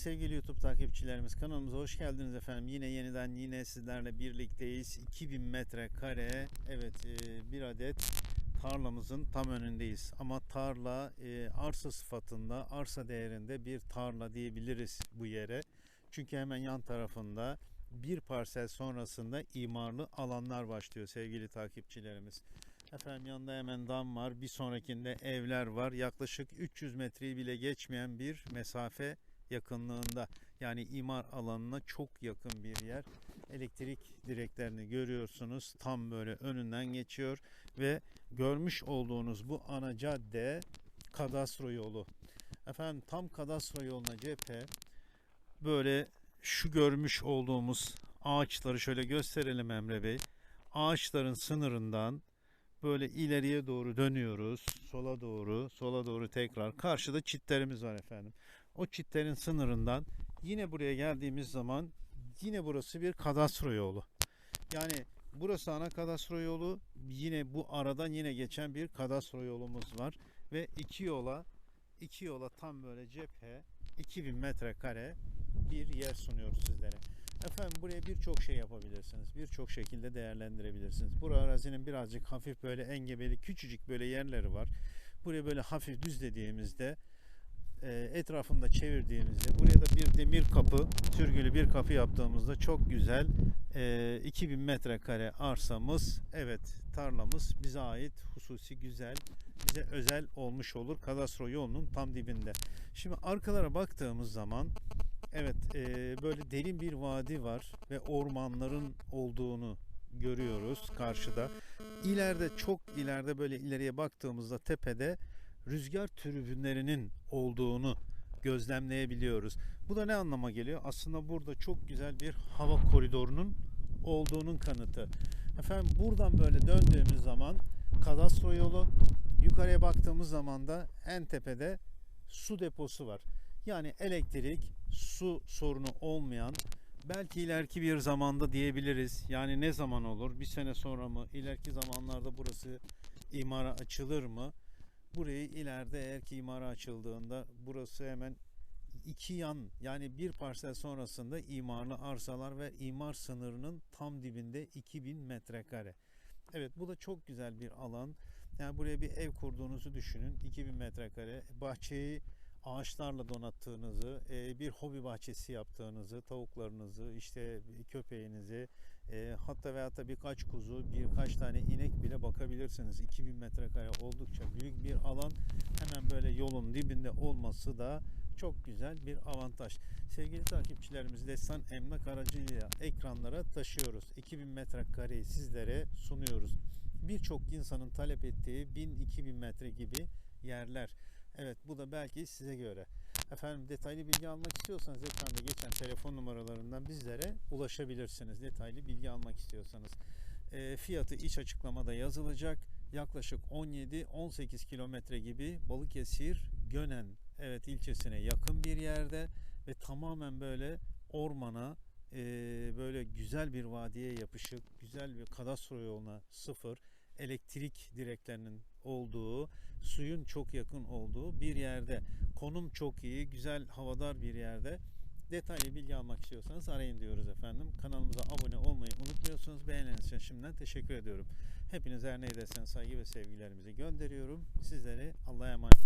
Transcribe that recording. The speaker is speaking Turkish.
sevgili YouTube takipçilerimiz kanalımıza hoş geldiniz efendim. Yine yeniden yine sizlerle birlikteyiz. 2000 metrekare evet e, bir adet tarlamızın tam önündeyiz. Ama tarla e, arsa sıfatında arsa değerinde bir tarla diyebiliriz bu yere. Çünkü hemen yan tarafında bir parsel sonrasında imarlı alanlar başlıyor sevgili takipçilerimiz. Efendim yanında hemen dam var. Bir sonrakinde evler var. Yaklaşık 300 metreyi bile geçmeyen bir mesafe yakınlığında. Yani imar alanına çok yakın bir yer. Elektrik direklerini görüyorsunuz. Tam böyle önünden geçiyor ve görmüş olduğunuz bu ana cadde kadastro yolu. Efendim tam kadastro yoluna cephe böyle şu görmüş olduğumuz ağaçları şöyle gösterelim Emre Bey. Ağaçların sınırından böyle ileriye doğru dönüyoruz. Sola doğru, sola doğru tekrar. Karşıda çitlerimiz var efendim. O çitlerin sınırından yine buraya geldiğimiz zaman yine burası bir kadastro yolu. Yani burası ana kadastro yolu. Yine bu aradan yine geçen bir kadastro yolumuz var ve iki yola iki yola tam böyle cephe 2000 metrekare bir yer sunuyoruz sizlere. Efendim buraya birçok şey yapabilirsiniz. Birçok şekilde değerlendirebilirsiniz. Bu arazinin birazcık hafif böyle engebeli küçücük böyle yerleri var. Buraya böyle hafif düzlediğimizde etrafında çevirdiğimizde buraya da bir demir kapı, sürgülü bir kapı yaptığımızda çok güzel e, 2000 metrekare arsamız, evet tarlamız bize ait hususi güzel, bize özel olmuş olur. Kadastro yolunun tam dibinde. Şimdi arkalara baktığımız zaman Evet, e, böyle derin bir vadi var ve ormanların olduğunu görüyoruz karşıda. İleride çok ileride böyle ileriye baktığımızda tepede rüzgar türbünlerinin olduğunu gözlemleyebiliyoruz. Bu da ne anlama geliyor? Aslında burada çok güzel bir hava koridorunun olduğunun kanıtı. Efendim buradan böyle döndüğümüz zaman kadastro yolu, yukarıya baktığımız zaman da en tepede su deposu var. Yani elektrik, su sorunu olmayan belki ileriki bir zamanda diyebiliriz. Yani ne zaman olur? Bir sene sonra mı? İleriki zamanlarda burası imara açılır mı? Burayı ileride eğer ki imara açıldığında burası hemen iki yan yani bir parsel sonrasında imarlı arsalar ve imar sınırının tam dibinde 2000 metrekare. Evet bu da çok güzel bir alan. Yani buraya bir ev kurduğunuzu düşünün. 2000 metrekare. Bahçeyi ağaçlarla donattığınızı, e, bir hobi bahçesi yaptığınızı, tavuklarınızı, işte köpeğinizi, e, hatta ve hatta birkaç kuzu, birkaç tane inek bile bakabilirsiniz. 2000 metrekare oldukça büyük bir alan. Hemen böyle yolun dibinde olması da çok güzel bir avantaj. Sevgili takipçilerimiz Destan Emlak aracıyla ekranlara taşıyoruz. 2000 metrekareyi sizlere sunuyoruz. Birçok insanın talep ettiği 1000-2000 metre gibi yerler. Evet bu da belki size göre. Efendim detaylı bilgi almak istiyorsanız ekranda geçen telefon numaralarından bizlere ulaşabilirsiniz. Detaylı bilgi almak istiyorsanız. E, fiyatı iç açıklamada yazılacak. Yaklaşık 17-18 kilometre gibi Balıkesir Gönen evet ilçesine yakın bir yerde ve tamamen böyle ormana e, böyle güzel bir vadiye yapışık güzel bir kadastro yoluna sıfır elektrik direklerinin olduğu, suyun çok yakın olduğu bir yerde. Konum çok iyi, güzel havadar bir yerde. Detaylı bilgi almak istiyorsanız arayın diyoruz efendim. Kanalımıza abone olmayı unutmuyorsunuz. Beğeniniz için şimdiden teşekkür ediyorum. Hepinize her neydesen saygı ve sevgilerimizi gönderiyorum. Sizleri Allah'a emanet